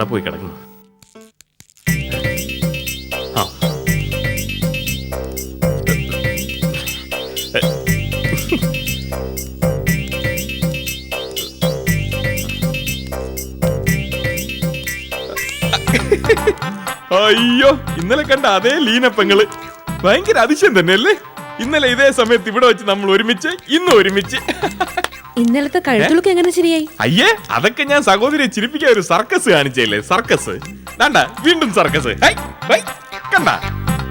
അവിടെ പോയി കിടക്കുന്നു. അയ്യോ ഇന്നലെ കണ്ട അതേ ലീനപ്പങ്ങൾ. ഭയങ്കര അതിശയം തന്നെയല്ലേ? ഇന്നലെ ഇതേ സമയത്ത് ഇവിടെ വെച്ച് നമ്മൾ ഒരുമിച്ച് ഇന്ന് ഒരുമിച്ച്. ഇന്നലത്തെ കഴുത്തുളുക്ക് എങ്ങനെ ശരിയായി? അയ്യേ അതൊക്കെ ഞാൻ സഹോദരിയെ ചിരിപ്പിക്കാൻ ഒരു സർക്കസ് കാണിച്ചല്ലേ സർക്കസ്. വേണ്ട വീണ്ടും സർക്കസ്. കണ്ട.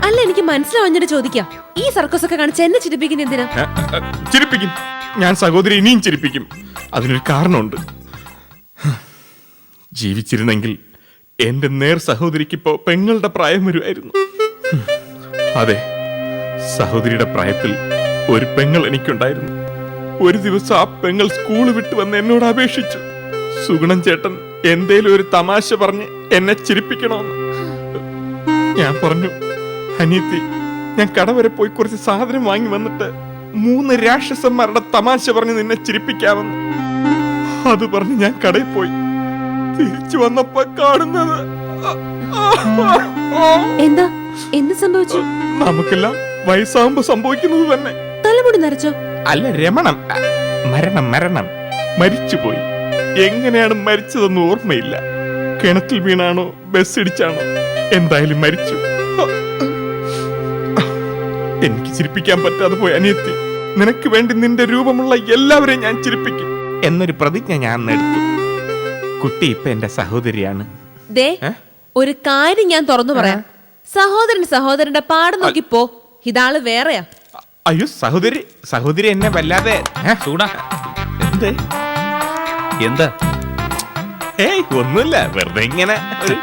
അല്ല എനിക്ക് മനസ്സിലാവഞ്ഞിട്ട് ചോദിക്കാം. ഈ സർക്കസ് ഒക്കെ കാണിച്ച് എന്നെ ചിരിപ്പിക്കുന്ന എന്തിനാ? ചിരിപ്പിക്കും. ഞാൻ സഹോദരി ഇനിയും ചിരിപ്പിക്കും. അതിനൊരു കാരണമുണ്ട്. ജീവിച്ചിരുന്നെങ്കിൽ എന്റെ നേർ സഹോദരിക്ക് ഇപ്പോ പെങ്ങളുടെ പ്രായം വരുമായിരുന്നു. അതെ സഹോദരിയുടെ പ്രായത്തിൽ ഒരു പെങ്ങൾ എനിക്കുണ്ടായിരുന്നു. ഒരു ദിവസം ആ പെങ്ങൾ സ്കൂൾ വിട്ട് വന്ന് എന്നോട് അപേക്ഷിച്ചു. സുഗുണൻ ചേട്ടൻ എന്തേലും ഒരു തമാശ പറഞ്ഞ് എന്നെ ചിരിപ്പിക്കണമെന്ന് ഞാൻ പറഞ്ഞു അനീത്തി ഞാൻ കട വരെ പോയി കുറച്ച് സാധനം വാങ്ങി വന്നിട്ട് മൂന്ന് രാക്ഷസന്മാരുടെ തമാശ പറഞ്ഞ് നിന്നെ ചിരിപ്പിക്കാമെന്ന്. അത് പറഞ്ഞ് ഞാൻ കടയിൽ പോയി. തിരിച്ചു വന്നപ്പോ കാണുന്നത് എന്താ? എന്ത് സംഭവിച്ചു? നമുക്കെല്ലാം വയസ്സാകുമ്പോ സംഭവിക്കുന്നത് തന്നെ. തലമുടി നരച്ചോ? അല്ല രമണം. മരണം മരണം. മരിച്ചുപോയി. എങ്ങനെയാണ് മരിച്ചതെന്ന് ഓർമ്മയില്ല. കിണറ്റിൽ വീണാണോ ബസ് ഇടിച്ചാണോ എന്തായാലും മരിച്ചു. എനിക്ക് ചിരിപ്പിക്കാൻ പറ്റാതെ പോയി അനിയത്തി. നിനക്ക് വേണ്ടി നിന്റെ രൂപമുള്ള എല്ലാവരെയും ഞാൻ ചിരിപ്പിക്കും. എന്നൊരു പ്രതിജ്ഞ ഞാൻ എടുത്തു. കുട്ടി ഇപ്പൊ എന്റെ സഹോദരിയാണ്. ദേ ഒരു കാര്യം ഞാൻ തുറന്നു പറയാം. സഹോദരൻ സഹോദരന്റെ പാട് നോക്കിപ്പോ ഇതാൾ വേറെയാ. അയ്യോ സഹോദരി സഹോദരി എന്നെ വല്ലാതെ ഏ? എന്ത്? എന്താ? ഏയ് ഒന്നുമില്ല. വെറുതെ ഇങ്ങനെ ഒരു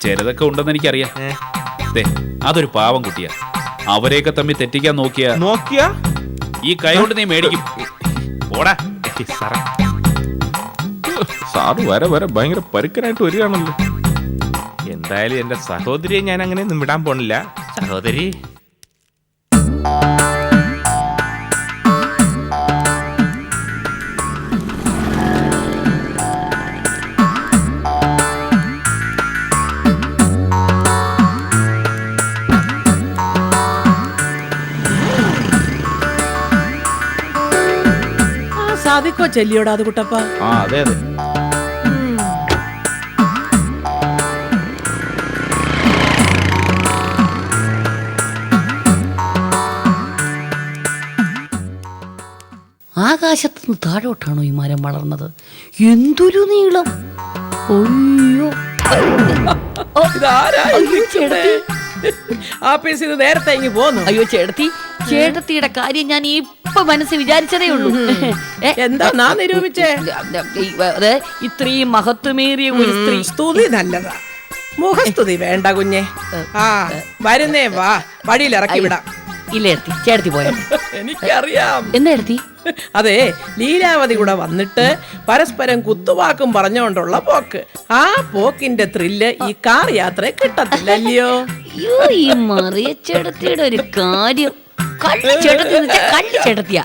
ചിലതൊക്കെ ഉണ്ടെന്ന് എനിക്കറിയാം. ഏ. ദേ അതൊരു പാവം കുട്ടിയാ. അവരെയൊക്കെ തമ്മിൽ തെറ്റിക്കാൻ നോക്കിയ നോക്കിയാ? ഈ കൈ കൊണ്ട് നീ മേടിക്കും. പോടാ. സാറേ. സാറ് വരെ വരെ ഭയങ്കര പരുക്കനായിട്ട് വരികയാണല്ലോ. എന്തായാലും എന്റെ സഹോദരിയെ ഞാൻ അങ്ങനെ ഒന്നും വിടാൻ പോണില്ല. സഹോദരി ആ സാധിക്കോ ചെല്ലിയോടാ അത് കുട്ടപ്പ? ആ അതെ അതെ. ആകാശത്തുനിന്ന് താഴോട്ടാണോ ഈ മരം വളർന്നത്? എന്തൊരു നീളം? ഈ അയ്യോ, നിന്ന് നേരത്തെ ഇങ്ങ് പോന്നു. അയ്യോ ചേട്ടത്തി. ചേട്ടത്തിയുടെ കാര്യം ഞാൻ ഇപ്പൊ മനസ്സിൽ വിചാരിച്ചതേ ഉള്ളൂ. എന്താ നാ നിരൂപിച്ചേ? അതെ, ഇത്രയും മഹത്വമേറിയ ഒരു സ്ത്രീ. സ്തുതി നല്ലതാ. മുഖസ്തുതി വേണ്ട കുഞ്ഞെ. ആ വരുന്നേ വാ. വഴിയിൽ ഇറക്കി വിടാം. ഇല്ല എടുത്തി ചേട്ടത്തി പോയാ? എനിക്കറിയാം. എന്താ എടുത്തി അതെ ലീലാവതി കൂടെ വന്നിട്ട് പരസ്പരം കുത്തുവാക്കും പറഞ്ഞുകൊണ്ടുള്ള പോക്ക്. ആ പോക്കിന്റെ ത്രില്ല് ഈ കാർ യാത്ര കിട്ടത്തില്ലല്ലോ ഈ മറിയച്ചെടുത്തിയുടെ ഒരു കാര്യം. കള്ളി ചേട്ടത്തി എന്ന് വെച്ചാ കള്ളി ചേട്ടത്തിയാ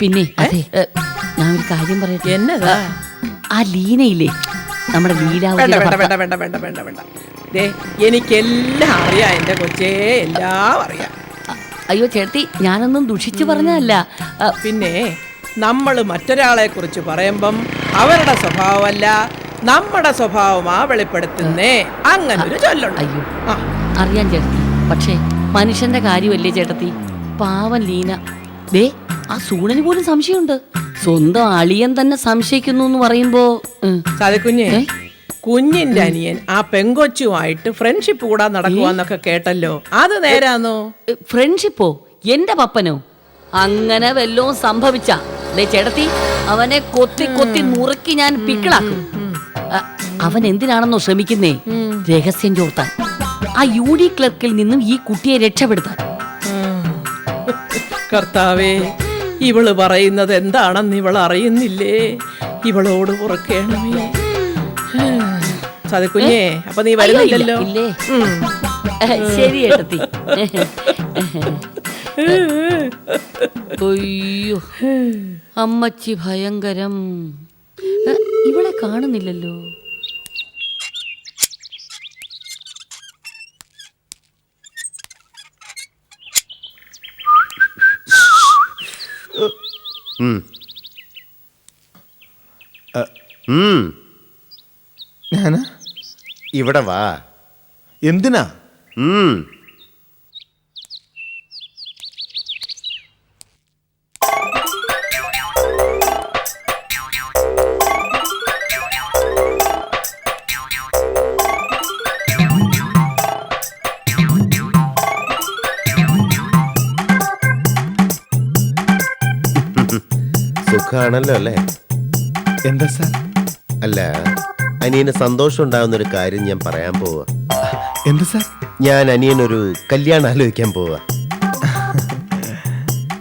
പിന്നെ അതെ ഏ, ഞാൻ ഒരു കാര്യം പറയട്ടെ? എന്നതാ? ആ ലീനയില്ലേ നമ്മുടെ വേണ്ട വേണ്ട വേണ്ട വേണ്ട വേണ്ട വേണ്ട വേണ്ട. ദേ എനിക്കെല്ലാം അറിയാം എന്റെ കൊച്ചേ എല്ലാം അറിയാം. അയ്യോ ചേട്ടത്തി ഞാനൊന്നും ദുഷിച്ചു പറഞ്ഞല്ല ആ, പിന്നെ നമ്മൾ മറ്റൊരാളെ കുറിച്ച് പറയുമ്പം അവരുടെ സ്വഭാവമല്ല നമ്മുടെ സ്വഭാവമാ വെളിപ്പെടുത്തുന്നേ. അങ്ങനെ ഒരു ചൊല്ലുണ്ട്. അയ്യോ ആ, അറിയാൻ ചേട്ടത്തി പക്ഷേ മനുഷ്യന്റെ കാര്യമല്ലേ ചേട്ടത്തി? പാവൻ ലീന. ദേ ആ സൂണന് പോലും സംശയമുണ്ട്. സ്വന്തം അളിയൻ തന്നെ സംശയിക്കുന്നു എന്ന് പറയുമ്പോ ഉം. കുഞ്ഞിന്റെ അനിയൻ ആ പെങ്കൊച്ചുമായിട്ട് ഫ്രണ്ട്ഷിപ്പ് കൂടാൻ നടക്കുവാന്നൊക്കെ കേട്ടല്ലോ. അത് നേരാന്നോ? ഫ്രണ്ട്ഷിപ്പോ എന്റെ പപ്പനോ? അങ്ങനെ വല്ലോ സംഭവിച്ച. ചേട്ടത്തി അവനെ കൊത്തി കൊത്തി നുറുക്കി ഞാൻ പിക്കിളാക്കും. അവൻ എന്തിനാണെന്നോ ശ്രമിക്കുന്നേ? രഹസ്യം ചോർത്താൻ. ആ യു ഡി ക്ലർക്കിൽ നിന്നും ഈ കുട്ടിയെ രക്ഷപ്പെടുത്താൻ. കർത്താവേ ഇവൾ പറയുന്നത് എന്താണെന്ന് ഇവൾ അറിയുന്നില്ലേ? ഇവളോട് ഉറക്കേണമേ. സതക്കുഞ്ഞേ അപ്പൊ നീ വരുന്നില്ലല്ലോ? ശരി ഏട്ടത്തി. അയ്യോ അമ്മച്ചി ഭയങ്കരം. ഇവളെ കാണുന്നില്ലല്ലോ. ഞാനാ? ഇവിടെ വാ. എന്തിനാ? സുഖാണല്ലോ അല്ലേ? എന്താ സാർ? അല്ല അനിയന് സന്തോഷം ഉണ്ടാകുന്ന ഒരു കാര്യം ഞാൻ പറയാൻ പോവാ. എന്താ സാർ? ഞാൻ അനിയനൊരു കല്യാണം ആലോചിക്കാൻ പോവാ.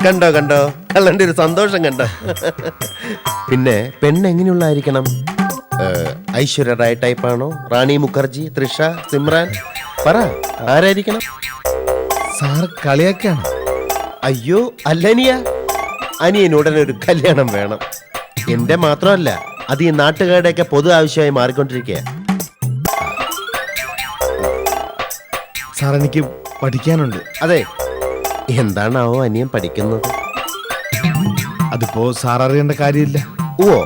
കണ്ടോ കണ്ടോ? കള്ളന്റെ ഒരു സന്തോഷം കണ്ടോ? പിന്നെ പെണ്ണ് എങ്ങനെയുള്ളായിരിക്കണം ഐശ്വര്യ റായ് ടൈപ്പാണോ റാണി മുഖർജി തൃഷ സിമ്രാൻ? പറ ആരായിരിക്കണം? സാർ കളിയാക്കാണ് അയ്യോ അല്ലനിയ. അനിയൻ ഉടനെ ഒരു കല്യാണം വേണം. എന്റെ മാത്രമല്ല അത് ഈ നാട്ടുകാരുടെയൊക്കെ പൊതു ആവശ്യമായി മാറിക്കൊണ്ടിരിക്കുക സാർ എനിക്ക് പഠിക്കാനുണ്ട്. അതെ. എന്താണാവോ അനിയൻ പഠിക്കുന്നത്? അതിപ്പോ സാർ അറിയേണ്ട കാര്യമില്ല. ഓ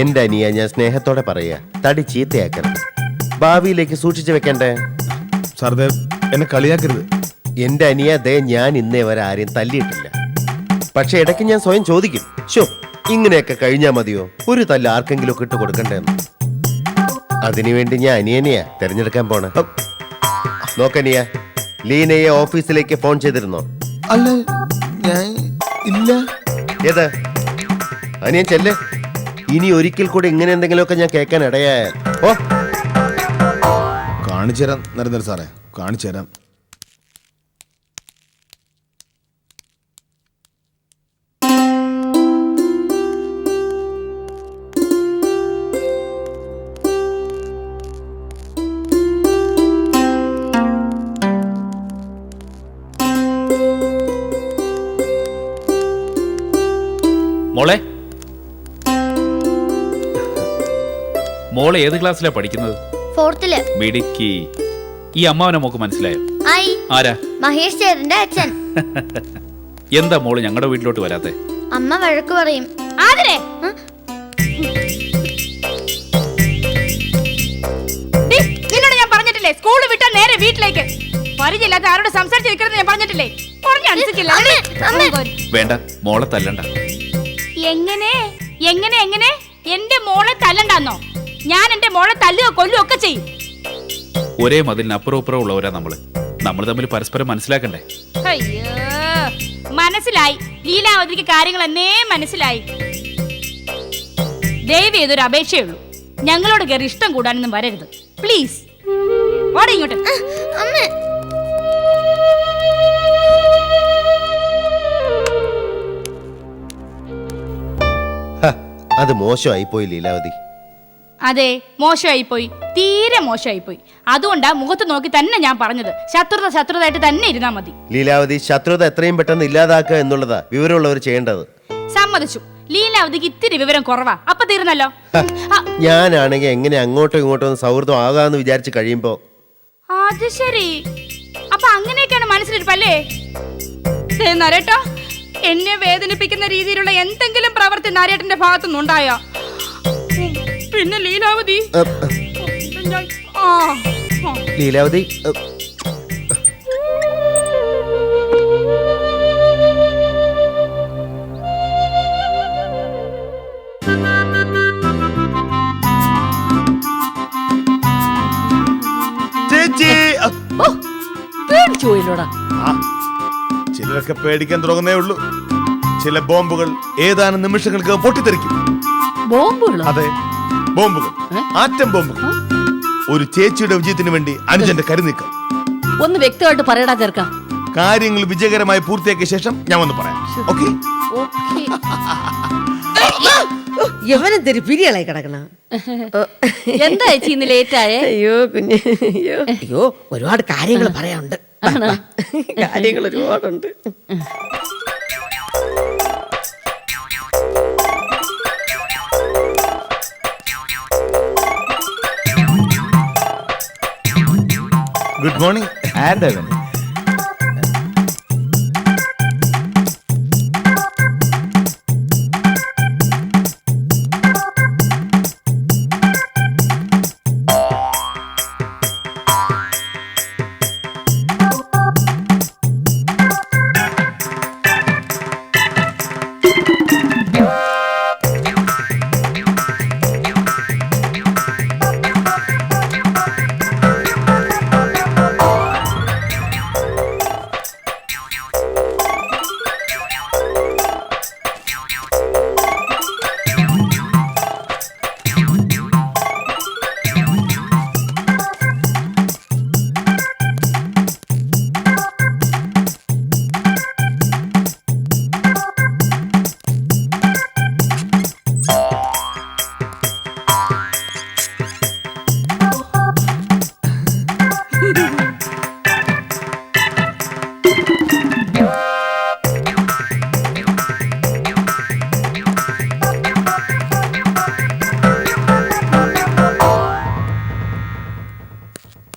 എന്റെ അനിയ ഞാൻ സ്നേഹത്തോടെ പറയുക തടി ചീത്തയാക്കരുത്. ഭാവിയിലേക്ക് സൂക്ഷിച്ചു വെക്കണ്ടേ? സാർ ദേ എന്നെ കളിയാക്കരുത്. എന്റെ അനിയ ദേ ഞാൻ ഇന്നേ വരെ ആരെയും തല്ലിയിട്ടില്ല. പക്ഷെ ഇടയ്ക്ക് ഞാൻ സ്വയം ചോദിക്കും ഷോ ഇങ്ങനെയൊക്കെ കഴിഞ്ഞാ മതിയോ? ഒരു തല്ല ആർക്കെങ്കിലും ഒക്കെ ഇട്ട് കൊടുക്കണ്ടേ? അതിനുവേണ്ടി ഞാൻ അനിയനെയാ തിരഞ്ഞെടുക്കാൻ പോണ. നോക്കനിയ ലീനയെ ഓഫീസിലേക്ക് ഫോൺ ചെയ്തിരുന്നോ? അല്ല ഞാൻ ഇല്ല. ഏത്? അനിയൻ ചെല്ലേ. ഇനി ഒരിക്കൽ കൂടി ഇങ്ങനെ എന്തെങ്കിലുമൊക്കെ ഞാൻ കേൾക്കാൻ ഇടയായ ഓ. കാണിച്ചു തരാം നരേന്ദ്ര സാറേ. കാണിച്ചു തരാം. മോളെ ഏത് ക്ലാസ്സിലാ പഠിക്കുന്നത്? ഫോർത്തിൽ. മിടുക്കി. ഈ അമ്മാവനെ മോക്ക് മനസ്സിലായോ? ഐ ആരാ? മഹേഷ് ചേറിന്റെ അച്ഛൻ. എന്താ മോൾ ഞങ്ങളുടെ വീട്ടിലോട്ട് വരാത്തെ? അമ്മ വഴക്ക് പറയും. ആതിരെ. ഡി, നിന്നോട് ഞാൻ പറഞ്ഞിട്ടില്ലേ? സ്കൂൾ വിട്ടാ നേരെ വീട്ടിലേക്ക്. പരിചയമില്ലാത്ത ആരോട് സംസാരിച്ച് നിൽക്കരുത് ഞാൻ പറഞ്ഞിട്ടില്ലേ? പറഞ്ഞ അമ്മേ, അമ്മേ. വേണ്ട മോളെ തല്ലണ്ട. എങ്ങനെ? എങ്ങനെ എങ്ങനെ? എന്റെ മോളെ തല്ലണ്ടാന്നോ? ഞാൻ എന്റെ മോളെ തല്ലുക കൊല്ലുക ഒക്കെ ചെയ്യും. ഒരേ മതിലിന് അപ്പുറം അപ്പുറം ഉള്ളവരാ നമ്മൾ. നമ്മൾ തമ്മിൽ പരസ്പരം മനസ്സിലാക്കണ്ടേ? അയ്യോ മനസ്സിലായി. ലീലാവതിക്ക് കാര്യങ്ങൾ എന്നേ മനസ്സിലായി. ദയവ് ഏതൊരു അപേക്ഷയുള്ളൂ ഞങ്ങളോട് കയറി ഇഷ്ടം കൂടാനൊന്നും വരരുത്. പ്ലീസ് ഓടെ ഇങ്ങോട്ട്. അമ്മേ. അത് മോശമായി പോയി ലീലാവതി. അതെ മോശമായി പോയി തീരെ മോശമായി പോയി അതുകൊണ്ടാ മുഖത്ത് നോക്കി തന്നെ ഞാൻ പറഞ്ഞത്. ശത്രുത ശത്രുതായിട്ട് തന്നെ ഇരുന്നാ മതി. ലീലാവതി ശത്രുത എത്രയും പെട്ടെന്ന് ഇല്ലാതാക്കുക എന്നുള്ളതാ വിവരമുള്ളവർ ചെയ്യേണ്ടത്. സമ്മതിച്ചു. ലീലാവതിക്ക് ഇത്തിരി വിവരം കുറവാ. അപ്പൊ തീർന്നല്ലോ. ഞാനാണെങ്കിൽ എങ്ങനെ അങ്ങോട്ടോ ഇങ്ങോട്ടോ ഒന്ന് സൗഹൃദം ആകാന്ന് വിചാരിച്ച് കഴിയുമ്പോ അത് ശരി. അപ്പൊ അങ്ങനെയൊക്കെയാണ് മനസ്സിലിരിപ്പല്ലേ? ദേ എന്നെ വേദനിപ്പിക്കുന്ന രീതിയിലുള്ള എന്തെങ്കിലും പ്രവൃത്തി നരേട്ടന്റെ ഭാഗത്തുനിന്നുണ്ടായോ? പിന്നെ ലീലാവതി? അ, ആ, ആ. ലീലാവതി അ, ചേച്ചി അ, ഓ പേടിച്ചു പോയില്ലോടാ. ആ, ചിലരൊക്കെ പേടിക്കാൻ തുടങ്ങുന്നേ ഉള്ളൂ. ചില ബോംബുകൾ ഏതാനും നിമിഷങ്ങൾക്ക് പൊട്ടിത്തെറിക്കും. ബോംബുകളോ? അതെ. ബോംബുകൾ. ആറ്റം ബോംബുകൾ. ഒരു ചേച്ചിയുടെ വിജയത്തിന് വേണ്ടി അനുജന്റെ കരുനീക്കം ഒന്ന് വ്യക്തമായിട്ട് പറയടാ ചേർക്ക കാര്യങ്ങൾ വിജയകരമായി പൂർത്തിയാക്കിയ ശേഷം ഞാൻ വന്ന് പറയാം. ഓക്കെ? ഓക്കേ. യവനെന്തൊരു പിരികളായി കിടക്കണ? എന്താ ചേച്ചി ഇന്ന് ലേറ്റ് ആയേ? അയ്യോ കുഞ്ഞ്. അയ്യോ അയ്യോ ഒരുപാട് കാര്യങ്ങൾ പറയാനുണ്ട്. കാര്യങ്ങൾ ഒരുപാടുണ്ട്. Good morning. ആൻഡ്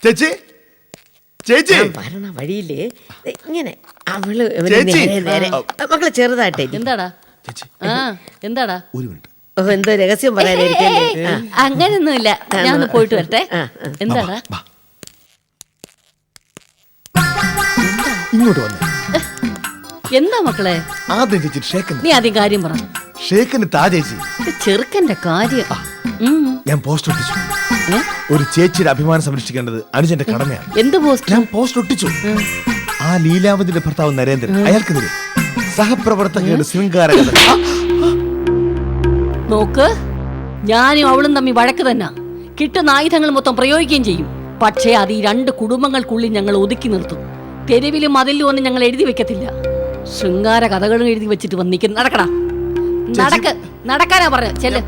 ചേച്ചി? ചേച്ചി? ഞാൻ വരണ വഴിയിൽ ഇങ്ങനെ അവൾ ഇവന് ചേച്ചി. നേരെ നേരെ മക്കളെ ചെറുതായിട്ടേ എന്താടാ? ആ എന്താടാ? ഒരു മിനിറ്റ്. ഓ, എന്തോ രഹസ്യം പറയാനായിരിക്കല്ലേ ആ. അങ്ങനെയൊന്നുമില്ല ഞാൻ ഒന്ന് പോയിട്ട് വരട്ടെ. ആ, ആ. എന്താടാ? ഇങ്ങോട്ട് വന്നു. എന്താ മക്കളെ? ആദ്യം ചേച്ചി ഷേക്കൻ നീ ആദ്യം കാര്യം പറ. ഷേക്കന് താ ചേച്ചി. ഇത് ചെറുക്കന്റെ കാര്യം. ഞാൻ പോസ്റ്റ് ഒട്ടിച്ചു? ഒരു ചേച്ചിയുടെ അഭിമാനം സംരക്ഷിക്കേണ്ടത് അനുജന്റെ കടമയാണ്. എന്ത് പോസ്റ്റ് ഞാൻ പോസ്റ്റ് ഒട്ടിച്ചു. ആ ലീലാവതിയുടെ ഭർത്താവ് നരേന്ദ്രൻ അയാൾക്കെതിരെ സഹപ്രവർത്തകരുടെ ശൃംഗാര നോക്ക് ഞാനും അവളും തമ്മിൽ വഴക്ക് തന്നെ. കിട്ടുന്ന ആയുധങ്ങൾ മൊത്തം പ്രയോഗിക്കുകയും ചെയ്യും. പക്ഷേ അത് ഈ രണ്ട് കുടുംബങ്ങൾക്കുള്ളിൽ ഞങ്ങൾ ഒതുക്കി നിർത്തും. തെരുവിലും മതിലും ഒന്നും ഞങ്ങൾ എഴുതി വെക്കത്തില്ല. ശൃംഗാര കഥകളും എഴുതി വെച്ചിട്ട് വന്നിരിക്കുന്നു നടക്കടാ. നടക്ക്. നടക്കാനാ പറഞ്ഞ ചെല്ല്.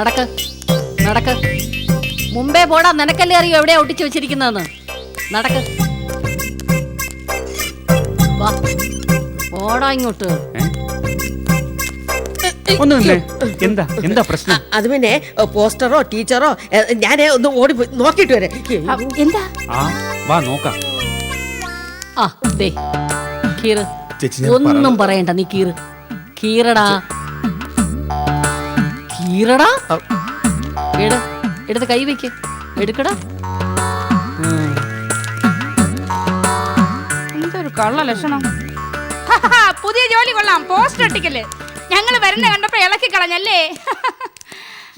നടക്ക്. നടക്ക്. മുമ്പേ പോടാ നിനക്കല്ലേ അറിയോ എവിടെ ഒട്ടിച്ചു വെച്ചിരിക്കുന്നതെന്ന്? നടക്ക്. വാ. പോടാ ഇങ്ങോട്ട്. ഒന്നുമില്ലേ? എന്താ? എന്താ പ്രശ്നം? അത് പിന്നെ പോസ്റ്ററോ ടീച്ചറോ ഞാൻ ഒന്ന് ഓടി നോക്കിട്ട് വരെ. എന്താ? ആ വാ നോക്കാം. ആ ദേ കീറ്. ഒന്നും പറയണ്ട നീ കീറ്. കീറടാ. എട് എടുത്ത് കൈ വെക്ക്. എടുക്കടാ. എന്തൊരു കള്ള ലക്ഷണം. പുതിയ ജോലി കൊള്ളാം. പോസ്റ്റ് ഒട്ടിക്കൽ. ഞങ്ങൾ വരുന്ന കണ്ടപ്പോ ഇളക്കി കളഞ്ഞല്ലേ?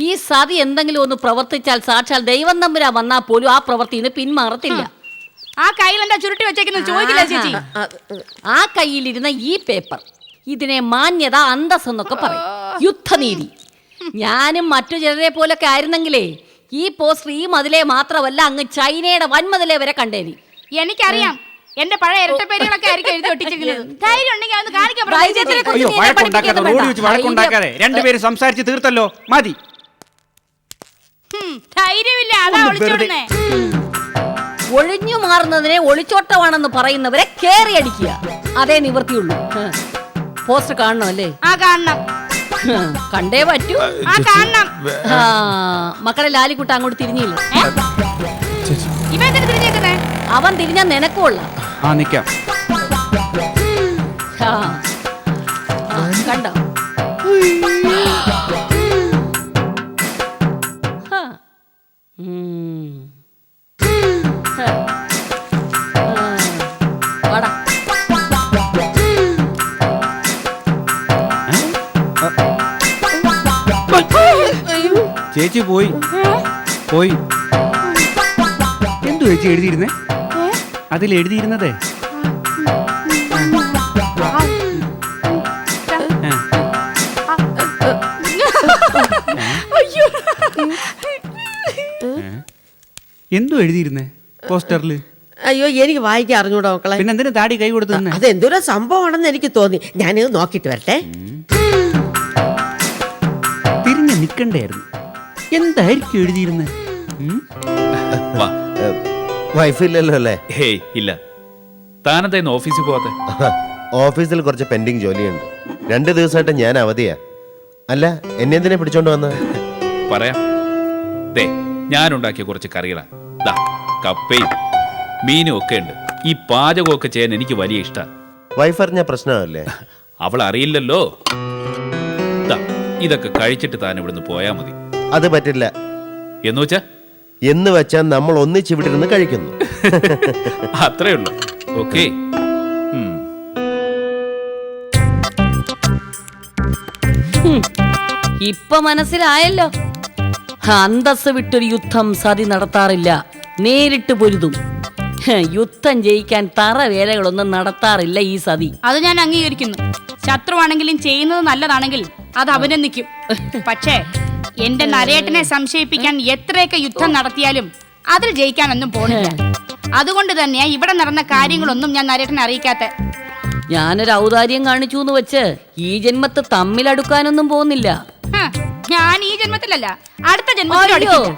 ഈ സതി എന്തെങ്കിലും ഒന്ന് പ്രവർത്തിച്ചാൽ സാക്ഷാൽ ദൈവം തമ്പുരാ വന്നാ പോലും ആ പ്രവൃത്തിന്ന് പിന്മാറത്തില്ല. ആ. കയ്യിൽ എന്താ ചുരുട്ടി വെച്ചേക്കുന്നത് ചോദിക്കില്ല ചേച്ചി? ആ കയ്യിലിരുന്ന ഈ പേപ്പർ ഇതിനെ മാന്യത അന്തസ് എന്നൊക്കെ പറയും യുദ്ധനീതി. ഞാനും മറ്റു ചിലരെ പോലൊക്കെ ആയിരുന്നെങ്കിലേ ഈ പോസ്റ്റർ ഈ മതിലെ മാത്രമല്ല അങ്ങ് ചൈനയുടെ വൻമതിലെ വരെ കണ്ടേനി. എനിക്കറിയാം. എന്റെ പഴയ ഇരട്ടപ്പേരുകളൊക്കെ ആയിരിക്കും എഴുതി ഒട്ടിച്ചിരിക്കുന്നത്. ധൈര്യം ഉണ്ടെങ്കിൽ അതൊന്ന് കാണിക്കാൻ പറ. ചേച്ചി. ധൈര്യത്തിനെ കുറിച്ച് അയ്യോ നീ എന്നെ വഴക്കുണ്ടാക്കാതെ പഠിപ്പിക്കൊന്നും റോഡ് വെച്ച് വേണ്ട. വഴക്കുണ്ടാക്കാതെ രണ്ടുപേരും സംസാരിച്ച് തീർത്തല്ലോ. മതി. ഹും, ധൈര്യമില്ല. അതാ ഒളിച്ചോടുന്നേ. ഒഴിഞ്ഞു മാറുന്നതിനെ ഒളിച്ചോട്ടമാണെന്ന് പറയുന്നവരെ കേറി അടിക്കുക. അതേ നിവൃത്തിയുള്ളൂ. പോസ്റ്റ് പോസ്റ്റർ കാണണം അല്ലേ? ആ കാണണം. കണ്ടേ പറ്റൂ. ആ കാണണം. ആ, മക്കളെ ലാലിക്കുട്ട അങ്ങോട്ട് തിരിഞ്ഞില്ല? ഇവ എന്തിനു തിരിഞ്ഞേക്കുന്നേ? അവൻ തിരിഞ്ഞാ നിനക്കുള്ള ആ നിക്കാം. കണ്ടോ. ചേച്ചി പോയി. പോയി. എന്തു ചേച്ചി എഴുതിയിരുന്നേ? അതിൽ എഴുതിയിരുന്നതേ? എന്തു എഴുതിയിരുന്നേ പോസ്റ്ററിൽ അയ്യോ എനിക്ക് വായിക്കാൻ അറിഞ്ഞൂടാ മക്കളെ. പിന്നെ എന്തിനു താടി കൈ കൊടുത്തു അത് അതെന്തൊരു സംഭവമാണെന്ന് എനിക്ക് തോന്നി. ഞാനിത് നോക്കിയിട്ട് വരട്ടെ. തിരിഞ്ഞ് നിക്കണ്ടായിരുന്നു. എന്തായിരിക്കും എഴുതിയിരുന്നത് വാ. വൈഫ് ഇല്ലല്ലോ അല്ലേ? ഹേയ് ഇല്ല. താനെന്താ ഇന്ന് ഓഫീസിൽ പോവാത്ത? ഓഫീസിൽ കുറച്ച് പെൻഡിങ് ജോലിയുണ്ട്. രണ്ട് ദിവസമായിട്ട് ഞാൻ അവധിയാ. അല്ല എന്നെ എന്തിനാ പിടിച്ചോണ്ട് വന്നത് പറയാം. ദേ ഞാനുണ്ടാക്കിയ കുറച്ച് കറികളാ. ദാ കപ്പയും മീനും ഒക്കെ ഉണ്ട്. ഈ പാചകമൊക്കെ ചെയ്യാൻ എനിക്ക് വലിയ ഇഷ്ട. വൈഫ് അറിഞ്ഞ പ്രശ്നമല്ലേ? അവൾ അറിയില്ലല്ലോ ദാ ഇതൊക്കെ കഴിച്ചിട്ട് താൻ ഇവിടുന്ന് പോയാ മതി. അത് പറ്റില്ല. എന്ന് വെച്ചാ എന്ന് വെച്ചാൽ നമ്മൾ ഒന്നിച്ചിവിടെ നിന്ന് കഴിക്കുന്നു. അത്രേ ഉള്ളൂ. ഓക്കെ. ഇപ്പൊ മനസ്സിലായല്ലോ. അന്തസ് വിട്ടൊരു യുദ്ധം സതി നടത്താറില്ല. നേരിട്ട് പൊരുതും. യുദ്ധം ജയിക്കാൻ തറ വേലകളൊന്നും നടത്താറില്ല ഈ സതി. അത് ഞാൻ അംഗീകരിക്കുന്നു. ശത്രുവാണെങ്കിലും ചെയ്യുന്നത് നല്ലതാണെങ്കിൽ അത് അഭിനന്ദിക്കും. പക്ഷേ എന്റെ നരേട്ടനെ സംശയിപ്പിക്കാൻ എത്രയൊക്കെ യുദ്ധം നടത്തിയാലും അതിൽ ജയിക്കാനൊന്നും പോണില്ല. അതുകൊണ്ട് തന്നെയാ ഇവിടെ നടന്ന കാര്യങ്ങളൊന്നും ഞാൻ നരേട്ടനെ അറിയിക്കാത്ത. ഞാനൊരു ഔദാര്യം കാണിച്ചു എന്ന് വെച്ച് ഈ ജന്മത്ത് തമ്മിലടുക്കാനൊന്നും പോകുന്നില്ല ഞാൻ ഈ ജന്മത്തിലല്ല അടുത്ത. ഹ്,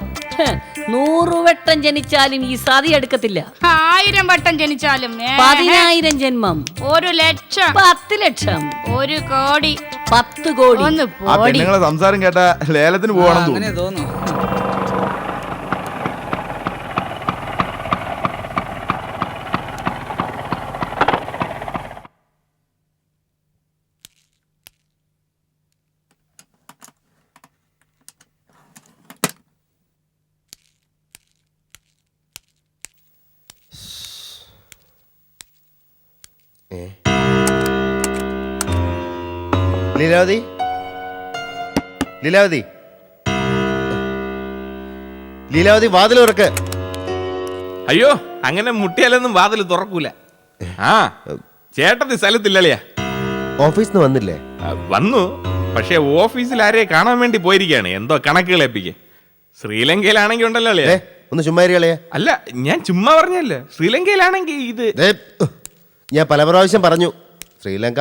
നൂറുവട്ടം ജനിച്ചാലും ഈ സതി എടുക്കത്തില്ല ആയിരം വട്ടം ജനിച്ചാലും ഏ, പതിനായിരം ജന്മം. ഒരു ലക്ഷം. പത്ത് ലക്ഷം. ഒരു കോടി. പത്ത് കോടി. ഒന്ന് ആ പോടി. പെണ്ണുങ്ങളെ സംസാരം കേട്ട ലേലത്തിന് പോകണം തോന്നുന്നു. തോന്നുന്നു ലീലാവതി? ലീലാവതി. ലീലാവതി വാതിൽ തുറക്ക്. അയ്യോ അങ്ങനെ മുട്ടിയാലൊന്നും വാതിൽ തുറക്കൂല. ആ ചേട്ടൻ സ്ഥലത്തില്ലല്ലേ ഓഫീസിൽ നിന്ന് വന്നില്ലേ വന്നു. പക്ഷെ ഓഫീസിൽ ആരെയെ കാണാൻ വേണ്ടി പോയിരിക്കുകയാണ്. എന്തോ കണക്കുകൾ ഏൽപ്പിക്കും. ശ്രീലങ്കയിലാണെങ്കിൽ ഉണ്ടല്ലോ അല്ലേ? ഒന്ന് ചുമ്മാരികളെയാ അല്ല ഞാൻ ചുമ്മാ പറഞ്ഞല്ലേ? ശ്രീലങ്കയിലാണെങ്കിൽ ഇത് ഞാൻ പല പ്രാവശ്യം പറഞ്ഞു. ശ്രീലങ്ക?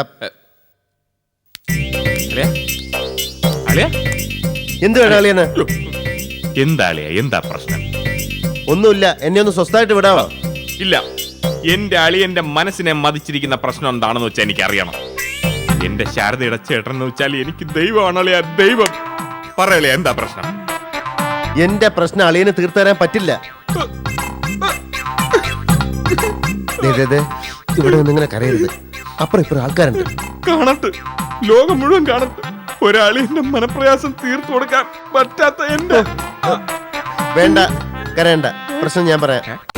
എന്ത് പ്രശ്നം? ഒന്നുമില്ല. എന്നെ ഒന്ന് സ്വസ്ഥമായിട്ട് വിടാവോ? ഇല്ല. എന്റെ അളിയന്റെ മനസ്സിനെ മതിച്ചിരിക്കുന്ന പ്രശ്നം എന്താണെന്ന് വെച്ചാൽ എനിക്ക് അറിയണം എന്റെ ശാരദയുടെ ചേട്ടൻ എന്ന് വെച്ചാൽ എനിക്ക് ദൈവമാണ് അളിയ ദൈവം. പറയലേ എന്താ പ്രശ്നം? എന്റെ പ്രശ്നം അളിയന് തീർത്തരാൻ പറ്റില്ല. ഇവിടെ നിന്ന് ഇങ്ങനെ കരയരുത്. അപ്പുറം ഇപ്പുറം ആൾക്കാരുണ്ട്. കാണട്ടെ. ലോകം മുഴുവൻ കാണട്ടെ ഒരാളിന്റെ മനപ്രയാസം തീർത്തു കൊടുക്കാൻ പറ്റാത്ത എന്റെ വേണ്ട കരയണ്ട. പ്രശ്നം ഞാൻ പറയാം.